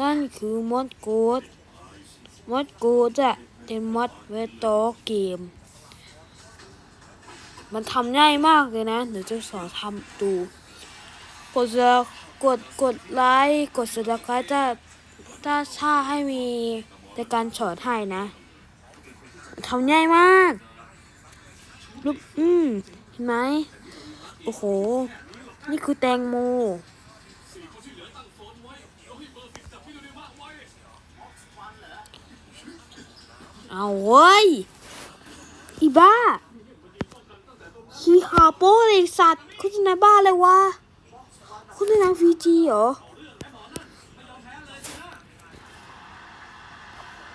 นั่นคือมอดโกดมอดโกดอะเป็นมอดไว้ต่อเกม มันทำง่ายมากเลยนะเดี๋ยวจะสอนทำดู กดจะกดกดไลค์กดสับสไครต์ถ้าถ้าชาให้มีในการสอนให้นะทำง่ายมากลูกอืมเห็นไหมโอ้โห นี่คือแตงโม เอาเว้ย อีบ้าขี้ขาโป้เลยสัตว์คุณจะนายบ้าเลยวะคุณเป็นางฟีจีเหรอ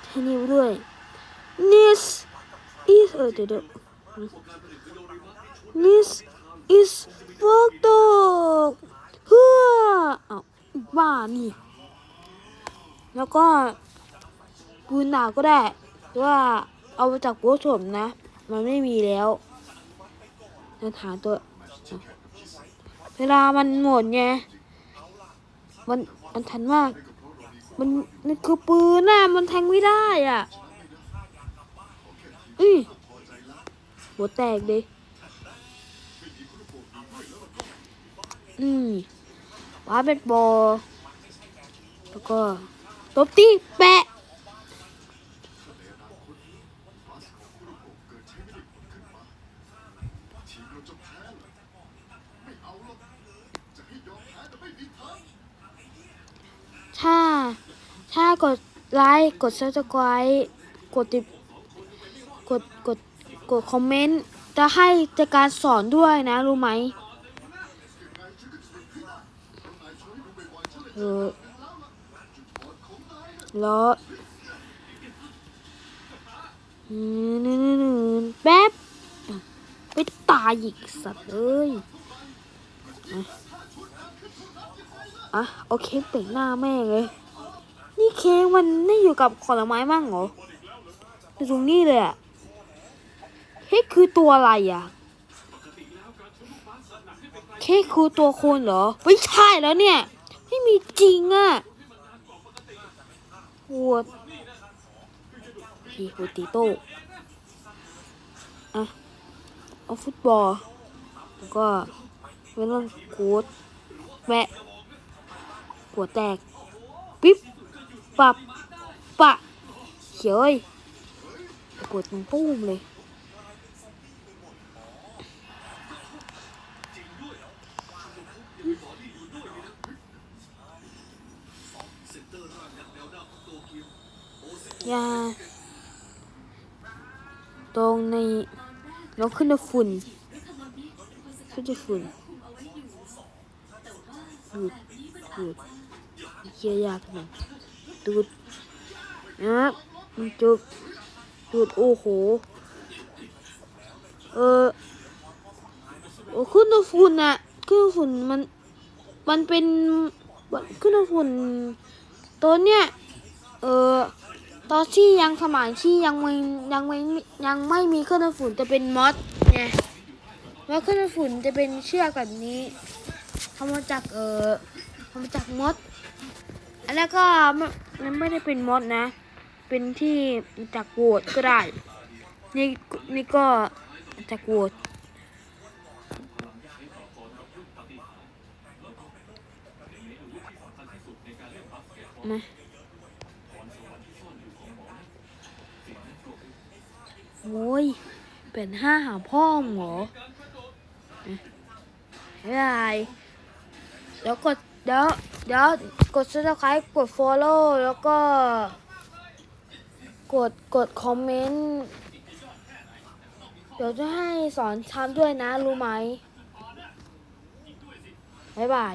เทนิวด้วย This is เออเดี๋ยวเดี๋ยว This is photo เพื่อเอาบ้านี่ แล้วก็ปืนหนาก็ได้ ว่าเอามาจากโบสมนะ มันไม่มีแล้วจะหาตัว เวลามันหมดไง มันมันทันมาก มันนี่คือปืนน่ะ มันแทงไม่ได้อะอือหัวแตกดิอืมบาเป็นบอแล้วก็ตบตีแปะ ถ้าถ้ากดไลค์กดซับสไครต์กดติดกดกดกดคอมเมนต์จะให้จะการสอนด้วยนะ รู้ไหมเออแล้วนี่นี่นี่แป๊บไปตายอีกสัตว์เอ้ย อะอะโอเคเปลี่ยนหน้าแม่เลย นี่เค้กมันไม่อยู่กับผลไม้มั่งเหรออยู่ตรงนี้เลยอะเค้กคือตัวอะไรอะเค้กคือตัวคนเหรอไม่ใช่แล้วเนี่ย ไม่มีจริงอะวัวพี่โฮติโต้อะเอาฟุตบอล แล้วก็เวลอนกูดแวะ หัวแตก ปิ๊บปับปะเขียวเอ้ยกดมันปุ้มเลย ยา ตรงในเราขึ้นฝุ่นขึ้นในฝุ่น หยุดหยุดเคียยากหน่อยดูดนะจุดดูดโอ้โห เออโอ้ขึ้นฝุ่นอะขึ้นฝุ่นมัน มันเป็นขึ้นฝุ่นตัวเนี้ยเออตอนที่ยังสมัยที่ยังไม่ยังไม่ยังไม่มีเครื่องฝุ่นจะเป็นมอสไงแล้วเครื่องฝุ่นจะเป็นเชือกแบบนี้ ทำมาจากเออทำมาจากมด อันนั้นก็ไม่มันไม่ได้เป็นมดนะ เป็นที่จากโหวตก็ได้ นี่นี่ก็จากโหวตมาโอ้ย เป็นห้าหาพ่อเหรอไม่ได้ เดี๋ยวกดเดี๋ยวเดี๋ยวกด subscribe กด follow แล้วก็ กดกดคอมเมนต์เดี๋ยวจะให้สอนทำด้วยนะ รู้ไหมบ๊ายบาย